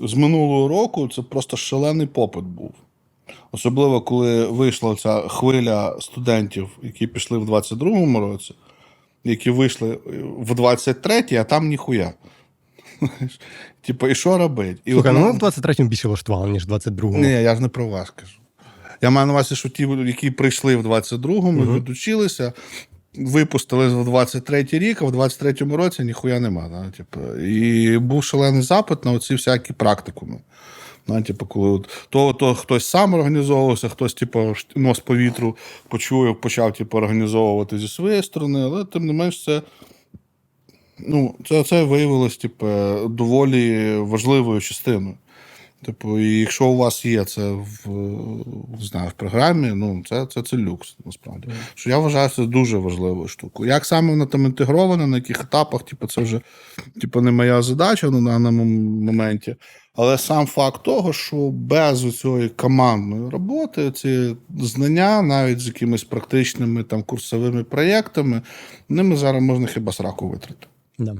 з минулого року це просто шалений попит був. Особливо, коли вийшла ця хвиля студентів, які пішли в 22-му році, які вийшли в 23-й, а там ніхуя. Типа, і що робити? І Слухай, от, ну в 23-му більше влаштували, ніж в 22-му. ні, я ж не про вас кажу. Я маю на увазі, що ті, які прийшли в 22-му, Мгм. відучилися, випустили в 23-й рік, а в 23-му році ніхуя нема. Да? Типу, і був шалений запит на оці всякі практикуми. Да? Типу, коли то, то хтось сам організовувався, хтось, типу, нос по вітру почув, почав типу, організовувати зі своєї сторони, але тим не менш це. Ну, це, це виявилось, типу, доволі важливою частиною. Типу, і якщо у вас є це в, не знаю, в програмі, ну це, це, це люкс, насправді. Що я вважаю це дуже важливою штукою. Як саме вона там інтегрована, на яких етапах, типу, це вже типу, не моя задача на даному моменті. Але сам факт того, що без цієї командної роботи, ці знання, навіть з якимись практичними там курсовими проєктами, ними зараз можна хіба сраку витрати. Да.